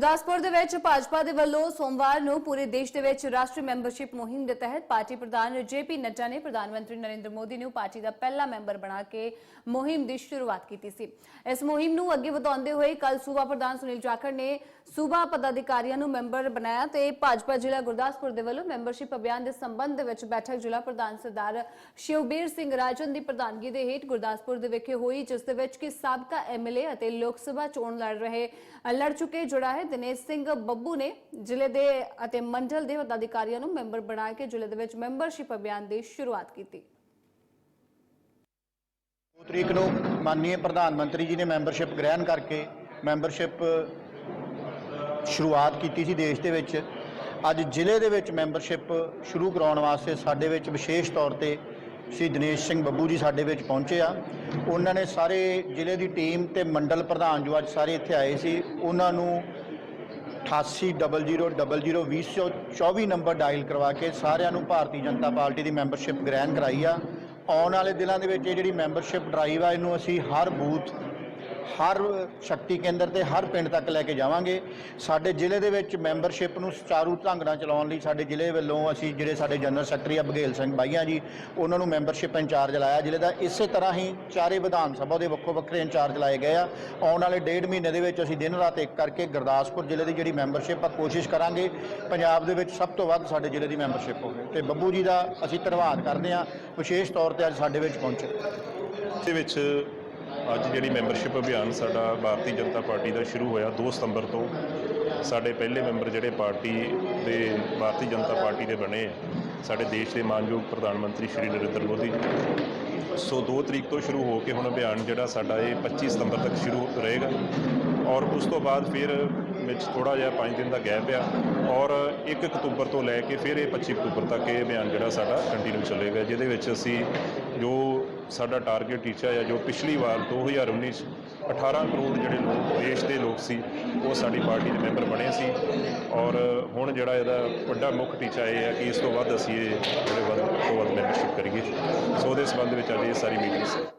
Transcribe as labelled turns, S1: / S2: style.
S1: ਗੁਰਦਾਸਪੁਰ ਦੇ ਵਿੱਚ ਭਾਜਪਾ ਦੇ ਵੱਲੋਂ ਸੋਮਵਾਰ ਨੂੰ ਪੂਰੇ ਦੇਸ਼ ਦੇ ਵਿੱਚ ਰਾਸ਼ਟਰੀ ਮੈਂਬਰਸ਼ਿਪ ਮੁਹਿੰਮ ਦੇ ਤਹਿਤ ਪਾਰਟੀ ਪ੍ਰਧਾਨ ਜੇਪੀ ਨੱਡਾ ਨੇ ਪ੍ਰਧਾਨ ਮੰਤਰੀ ਨਰਿੰਦਰ ਮੋਦੀ ਨੂੰ ਪਾਰਟੀ ਦਾ ਪਹਿਲਾ ਮੈਂਬਰ ਬਣਾ ਕੇ ਮੁਹਿੰਮ ਦੀ ਸ਼ੁਰੂਆਤ ਕੀਤੀ ਸੀ। ਇਸ ਮੁਹਿੰਮ ਨੂੰ ਅੱਗੇ ਵਧਾਉਂਦੇ ਹੋਏ ਕੱਲ ਸੂਬਾ ਪ੍ਰਧਾਨ ਸੁਨੀਲ ਜਾਖੜ ਨੇ ਸੂਬਾ ਪਦਾਧਿਕਾਰੀਆਂ ਨੂੰ ਮੈਂਬਰ ਬਣਾਇਆ ਤੇ ਭਾਜਪਾ ਜ਼ਿਲ੍ਹਾ ਗੁਰਦਾਸਪੁਰ ਦੇ ਵੱਲੋਂ ਮੈਂਬਰਸ਼ਿਪ ਅਭਿਆਨ ਦੇ ਸੰਬੰਧ ਦੇ ਵਿੱਚ ਬੈਠਕ ਜ਼ਿਲ੍ਹਾ ਪ੍ਰਧਾਨ ਸਰਦਾਰ ਸ਼ਿਵਬੀਰ ਸਿੰਘ ਰਾਜਨ ਦੀ ਪ੍ਰਧਾਨਗੀ ਦੇ ਹੇਠ ਗੁਰਦਾਸਪੁਰ ਦੇ ਵਿਖੇ ਹੋਈ, ਜਿਸ ਦੇ ਵਿੱਚ ਕਿ ਸਾਬਕਾ ਐਮਐਲਏ ਅਤੇ ਲੋਕ ਸਭਾ ਚੋਣ ਲੜ ਰਹੇ ਲੜ ਚੁੱਕੇ ਜੁੜਾ ਹੈ। ਦਿਨੇਸ਼ ਸਿੰਘ ਬੱਬੂ ਨੇ ਜ਼ਿਲ੍ਹੇ ਦੇ ਅਤੇ ਮੰਡਲ ਦੇ ਪਦਾਧਿਕਾਰੀਆਂ ਨੂੰ ਮੈਂਬਰ ਬਣਾ ਕੇ ਜ਼ਿਲ੍ਹੇ ਦੇ ਵਿੱਚ ਮੈਂਬਰਸ਼ਿਪ ਅਭਿਆਨ ਦੀ ਸ਼ੁਰੂਆਤ ਕੀਤੀ।
S2: ਦੋ ਤਰੀਕ ਨੂੰ ਮਾਨਨੀय ਪ੍ਰਧਾਨ ਮੰਤਰੀ ਜੀ ਨੇ ਮੈਂਬਰਸ਼ਿਪ ਗ੍ਰਹਿਣ ਕਰਕੇ ਮੈਂਬਰਸ਼ਿਪ ਸ਼ੁਰੂਆਤ ਕੀਤੀ ਸੀ ਦੇਸ਼ ਦੇ ਵਿੱਚ। ਅੱਜ ਜ਼ਿਲ੍ਹੇ ਦੇ ਵਿੱਚ ਮੈਂਬਰਸ਼ਿਪ ਸ਼ੁਰੂ ਕਰਾਉਣ ਵਾਸਤੇ ਸਾਡੇ ਵਿੱਚ ਵਿਸ਼ੇਸ਼ ਤੌਰ ਤੇ ਸ਼੍ਰੀ ਦਿਨੇਸ਼ ਸਿੰਘ ਬੱਬੂ ਜੀ ਸਾਡੇ ਵਿੱਚ ਪਹੁੰਚੇ ਆ। ਉਹਨਾਂ ਨੇ ਸਾਰੇ ਜ਼ਿਲ੍ਹੇ ਦੀ ਟੀਮ ਤੇ ਮੰਡਲ ਪ੍ਰਧਾਨ ਜੋ ਅੱਜ ਸਾਰੇ ਇੱਥੇ ਆਏ ਸੀ, ਉਹਨਾਂ ਨੂੰ 8800002024 ਨੰਬਰ ਡਾਇਲ ਕਰਵਾ ਕੇ ਸਾਰਿਆਂ ਨੂੰ ਭਾਰਤੀ ਜਨਤਾ ਪਾਰਟੀ ਦੀ ਮੈਂਬਰਸ਼ਿਪ ਗ੍ਰਹਿਣ ਕਰਾਈ ਆ। ਆਉਣ ਵਾਲੇ ਦਿਨਾਂ ਦੇ ਵਿੱਚ ਇਹ ਜਿਹੜੀ ਮੈਂਬਰਸ਼ਿਪ ਡਰਾਈਵ ਆ, ਇਹਨੂੰ ਅਸੀਂ ਹਰ ਬੂਥ ਹਰ ਸ਼ਕਤੀ ਕੇਂਦਰ ਤੇ ਹਰ ਪਿੰਡ ਤੱਕ ਲੈ ਕੇ ਜਾਵਾਂਗੇ। ਸਾਡੇ ਜ਼ਿਲ੍ਹੇ ਦੇ ਵਿੱਚ ਮੈਂਬਰਸ਼ਿਪ ਨੂੰ ਸੁਚਾਰੂ ਢੰਗ ਨਾਲ ਚਲਾਉਣ ਲਈ ਸਾਡੇ ਜ਼ਿਲ੍ਹੇ ਵੱਲੋਂ ਅਸੀਂ ਜਿਹੜੇ ਸਾਡੇ ਜਨਰਲ ਸੈਕਟਰੀ ਆ ਬਘੇਲ ਸਿੰਘ ਬਾਈਆਂ ਜੀ, ਉਹਨਾਂ ਨੂੰ ਮੈਂਬਰਸ਼ਿਪ ਇੰਚਾਰਜ ਲਾਇਆ ਜ਼ਿਲ੍ਹੇ ਦਾ। ਇਸੇ ਤਰ੍ਹਾਂ ਹੀ ਚਾਰੇ ਵਿਧਾਨ ਸਭਾ ਦੇ ਵੱਖੋ ਵੱਖਰੇ ਇੰਚਾਰਜ ਲਾਏ ਗਏ ਆ। ਆਉਣ ਵਾਲੇ ਡੇਢ ਮਹੀਨੇ ਦੇ ਵਿੱਚ ਅਸੀਂ ਦਿਨ ਰਾਤ ਇੱਕ ਕਰਕੇ ਗੁਰਦਾਸਪੁਰ ਜ਼ਿਲ੍ਹੇ ਦੀ ਜਿਹੜੀ ਮੈਂਬਰਸ਼ਿਪ ਆ ਕੋਸ਼ਿਸ਼ ਕਰਾਂਗੇ। ਪੰਜਾਬ ਦੇ ਵਿੱਚ ਸਭ ਤੋਂ ਵੱਧ ਸਾਡੇ ਜ਼ਿਲ੍ਹੇ ਦੀ ਮੈਂਬਰਸ਼ਿਪ ਹੋਵੇ। ਤੇ ਬੱਬੂ ਜੀ ਦਾ ਅਸੀਂ ਧੰਨਵਾਦ ਕਰਦੇ ਹਾਂ। ਵਿਸ਼ੇਸ਼ ਤੌਰ ਤੇ ਅੱਜ ਸਾਡੇ ਵਿੱਚ ਪਹੁੰਚੇ।
S3: ਦੇ ਵਿੱਚ ਅੱਜ ਜਿਹੜੀ ਮੈਂਬਰਸ਼ਿਪ ਅਭਿਆਨ ਸਾਡਾ ਭਾਰਤੀ ਜਨਤਾ ਪਾਰਟੀ ਦਾ ਸ਼ੁਰੂ ਹੋਇਆ 2 ਸਤੰਬਰ ਤੋਂ। ਸਾਡੇ ਪਹਿਲੇ ਮੈਂਬਰ ਜਿਹੜੇ ਪਾਰਟੀ ਦੇ, ਭਾਰਤੀ ਜਨਤਾ ਪਾਰਟੀ ਦੇ ਬਣੇ ਸਾਡੇ ਦੇਸ਼ ਦੇ ਮਾਨਯੋਗ ਪ੍ਰਧਾਨ ਮੰਤਰੀ ਸ਼੍ਰੀ ਨਰਿੰਦਰ ਮੋਦੀ ਸੋ 2 ਤਰੀਕ ਤੋਂ ਸ਼ੁਰੂ ਹੋ ਕੇ ਹੁਣ ਅਭਿਆਨ ਜਿਹੜਾ ਸਾਡਾ ਇਹ 25 ਸਤੰਬਰ ਤੱਕ ਸ਼ੁਰੂ ਰਹੇਗਾ। ਔਰ ਉਸ ਤੋਂ ਬਾਅਦ ਫਿਰ ਵਿੱਚ ਥੋੜਾ ਜਿਹਾ 5 ਦਿਨ ਦਾ ਗੈਪ ਆ ਔਰ 1 ਅਕਤੂਬਰ ਤੋਂ ਲੈ ਕੇ ਫਿਰ ਇਹ 25 ਅਕਤੂਬਰ ਤੱਕ ਇਹ ਅਭਿਆਨ ਜਿਹੜਾ ਸਾਡਾ ਕੰਟੀਨਿਊ ਚੱਲੇਗਾ ਜਿਹਦੇ ਵਿੱਚ ਅਸੀਂ ਜੋ ਸਾਡਾ ਟਾਰਗੇਟ ਟੀਚਾ ਹੈ ਜੋ ਪਿਛਲੀ ਵਾਰ 2019 'ਚ 18 ਕਰੋੜ ਜਿਹੜੇ ਲੋਕ, ਦੇਸ਼ ਦੇ ਲੋਕ ਸੀ, ਉਹ ਸਾਡੀ ਪਾਰਟੀ ਦੇ ਮੈਂਬਰ ਬਣੇ ਸੀ ਔਰ ਹੁਣ ਜਿਹੜਾ ਇਹਦਾ ਵੱਡਾ ਮੁੱਖ ਟੀਚਾ ਇਹ ਹੈ ਕਿ ਇਸ ਤੋਂ ਵੱਧ ਅਸੀਂ ਇਹ ਜਿਹੜੇ ਵੱਧ ਤੋਂ ਵੱਧ ਮੈਂਬਰਸ਼ਿਪ ਕਰੀਏ। ਸੋ ਉਹਦੇ ਸੰਬੰਧ ਵਿੱਚ ਅੱਜ ਇਹ ਸਾਰੀ ਮੀਟਿੰਗ ਸੀ।